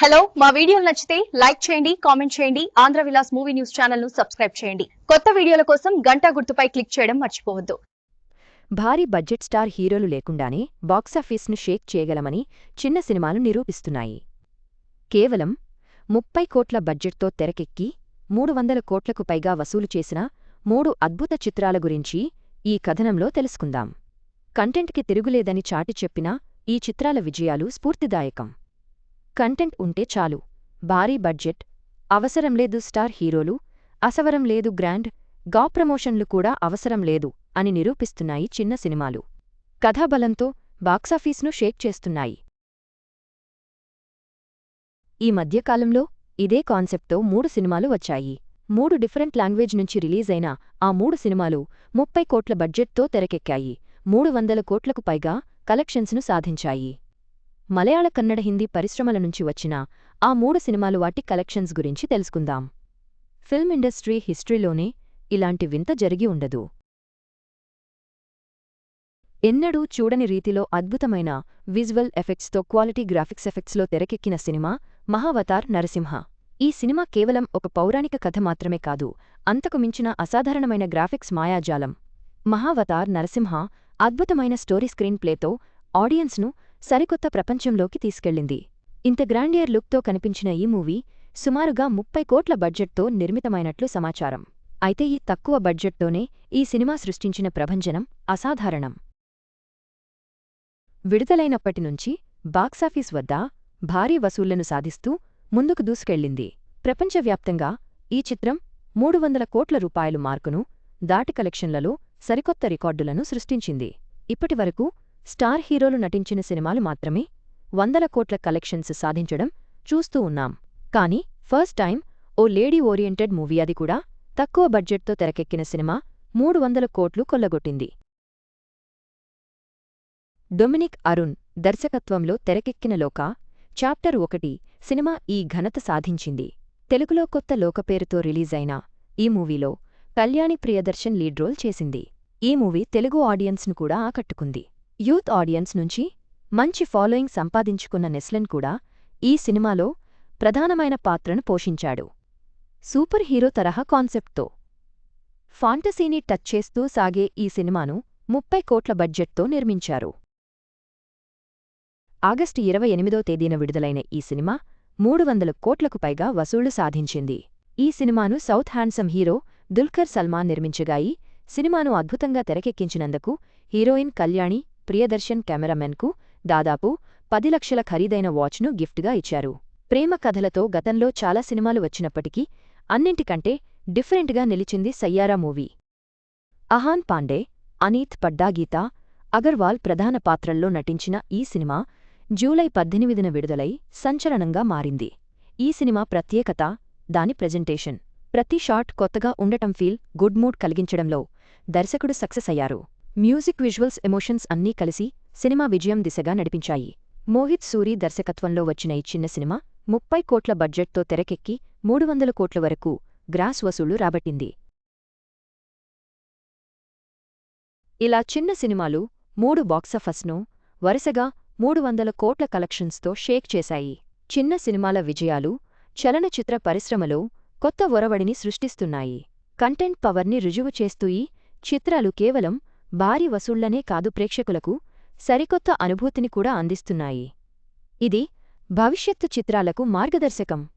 Hello మా వీడియోలు నచ్చితే లైక్ చేయండి కామెంట్ చేయండి ఆంధ్ర విలాస్ మూవీ న్యూస్ ఛానల్ను సబ్స్క్రైబ్ చేయండి. కొత్త వీడియోల కోసం గంటా గుర్తుపై క్లిక్ చేయడం మర్చిపోవద్దు. భారీ బడ్జెట్ స్టార్ హీరోలు లేకుండానే బాక్సాఫీస్ను షేక్ చేయగలమని చిన్న సినిమాలు నిరూపిస్తున్నాయి. కేవలం ముప్పై కోట్ల బడ్జెట్తో తెరకెక్కి మూడు వందల కోట్లకు పైగా వసూలు చేసిన మూడు అద్భుత చిత్రాల గురించి ఈ కథనంలో తెలుసుకుందాం. కంటెంట్కి తిరుగులేదని చాటి చెప్పిన ఈ చిత్రాల విజయాలు స్ఫూర్తిదాయకం. కంటెంట్ ఉంటే చాలు. భారీ బడ్జెట్. అవసరం లేదు స్టార్ హీరోలు. అసవరం లేదు గ్రాండ్. గా ప్రమోషన్లు కూడా అవసరం లేదు అని నిరూపిస్తున్నాయి చిన్న సినిమాలు. కథాబలంతో బాక్సాఫీస్ను షేక్ చేస్తున్నాయి. ఈ మధ్యకాలంలో ఇదే కాన్సెప్ట్తో మూడు సినిమాలు వచ్చాయి. మూడు డిఫరెంట్ లాంగ్వేజ్ నుంచి రిలీజైన ఆ మూడు సినిమాలు ముప్పై కోట్ల బడ్జెట్తో తెరకెక్కాయి. మూడు వందల కోట్లకు పైగా కలెక్షన్స్ను సాధించాయి. మలయాళ కన్నడ హిందీ పరిశ్రమల నుంచి వచ్చిన ఆ మూడు సినిమాలు వాటి కలెక్షన్స్ గురించి తెలుసుకుందాం. ఫిల్మ్ ఇండస్ట్రీ హిస్టరీలోనే ఇలాంటి వింత జరిగి ఉండదు. ఎన్నడూ చూడని రీతిలో అద్భుతమైన విజువల్ ఎఫెక్ట్స్తో క్వాలిటీ గ్రాఫిక్స్ ఎఫెక్ట్స్లో తెరకెక్కిన సినిమా మహావతార్ నరసింహ. ఈ సినిమా కేవలం ఒక పౌరాణిక కథ మాత్రమే కాదు అంతకు మించిన అసాధారణమైన గ్రాఫిక్స్ మాయాజాలం. మహావతార్ నరసింహ అద్భుతమైన స్టోరీ స్క్రీన్ ప్లేతో ఆడియన్స్ను సరికొత్త ప్రపంచంలోకి తీసుకెళ్ళింది ఇంత గ్రాండియర్ లుక్తో కనిపించిన ఈ మూవీ సుమారుగా ముప్పై కోట్ల బడ్జెట్తో నిర్మితమైనట్లు సమాచారం. అయితే ఈ తక్కువ బడ్జెట్తోనే ఈ సినిమా సృష్టించిన ప్రభంజనం అసాధారణం. విడుదలైనప్పటినుంచి బాక్సాఫీస్ వద్ద భారీ వసూళ్ళను సాధిస్తూ ముందుకు దూసుకెళ్ళింది ప్రపంచవ్యాప్తంగా ఈ చిత్రం మూడు వందల కోట్ల రూపాయలు మార్కును దాటి కలెక్షన్లలో సరికొత్త రికార్డులను సృష్టించింది. ఇప్పటివరకు స్టార్ హీరోలు నటించిన సినిమాలు మాత్రమే వందల కోట్ల కలెక్షన్స్ సాధించడం చూస్తూ ఉన్నాం. కానీ ఫస్ట్ టైం ఓ లేడీ ఓరియంటెడ్ మూవీ అది కూడా తక్కువ బడ్జెట్తో తెరకెక్కిన సినిమా మూడు వందల కోట్లు కొల్లగొట్టింది. డొమినిక్ అరుణ్ దర్శకత్వంలో తెరకెక్కిన లోక చాప్టర్ ఒకటి సినిమా ఈ ఘనత సాధించింది. తెలుగులో కొత్త లోక పేరుతో రిలీజైన ఈ మూవీలో కళ్యాణి ప్రియదర్శన్ లీడ్ రోల్ చేసింది. ఈ మూవీ తెలుగు ఆడియన్స్ను కూడా ఆకట్టుకుంది. యూత్ ఆడియన్స్ నుంచి మంచి ఫాలోయింగ్ సంపాదించుకున్న నెస్లెన్ కూడా ఈ సినిమాలో ప్రధానమైన పాత్రను పోషించాడు. సూపర్ హీరో తరహా కాన్సెప్ట్తో ఫాంటసీని టచ్ చేస్తూ సాగే ఈ సినిమాను ముప్పై కోట్ల బడ్జెట్తో నిర్మించారు. ఆగస్టు ఇరవై ఎనిమిదో తేదీన విడుదలైన ఈ సినిమా మూడు వందల కోట్లకు పైగా వసూళ్ళు సాధించింది. ఈ సినిమాను south handsome hero Dulquer Salmaan నిర్మించగాయి సినిమాను అద్భుతంగా తెరకెక్కించినందుకు హీరోయిన్ కళ్యాణి ప్రియదర్శన్ కెమెరామెన్కు దాదాపు పది లక్షల ఖరీదైన వాచ్ను గిఫ్ట్గా ఇచ్చారు. ప్రేమ కథలతో గతంలో చాలా సినిమాలు వచ్చినప్పటికీ అన్నింటికంటే డిఫరెంట్గా నిలిచింది సయ్యారా మూవీ. అహాన్ పాండే అనీత్ పడ్డాగీత అగర్వాల్ ప్రధాన పాత్రల్లో నటించిన ఈ సినిమా జూలై పద్దెనిమిదిన విడుదలై సంచలనంగా మారింది. ఈ సినిమా ప్రత్యేకత దాని ప్రెజెంటేషన్. ప్రతి షాట్ కొత్తగా ఉండటం ఫీల్ గుడ్ మూడ్ కలిగించడంలో దర్శకుడు సక్సెస్ అయ్యారు. మ్యూజిక్ విజువల్స్ ఎమోషన్స్ అన్నీ కలిసి సినిమా విజయం దిశగా నడిపించాయి. మోహిత్ సూరి దర్శకత్వంలో వచ్చిన ఈ చిన్న సినిమా ముప్పై కోట్ల బడ్జెట్తో తెరకెక్కి మూడు వందల కోట్ల వరకు గ్రాస్ వసూళ్ళు రాబట్టింది. ఇలా చిన్న సినిమాలు మూడు బాక్సఫస్ను వరుసగా మూడు వందల కోట్ల కలెక్షన్స్తో షేక్ చేశాయి. చిన్న సినిమాల విజయాలు చలనచిత్ర పరిశ్రమలో కొత్త ఒరవడిని సృష్టిస్తున్నాయి. కంటెంట్ పవర్ని రుజువు చేస్తూ ఈ చిత్రాలు కేవలం భారీ వసూళ్ళనే కాదు ప్రేక్షకులకు సరికొత్త అనుభూతిని కూడా అందిస్తున్నాయి. ఇది భవిష్యత్తు చిత్రాలకు మార్గదర్శకం.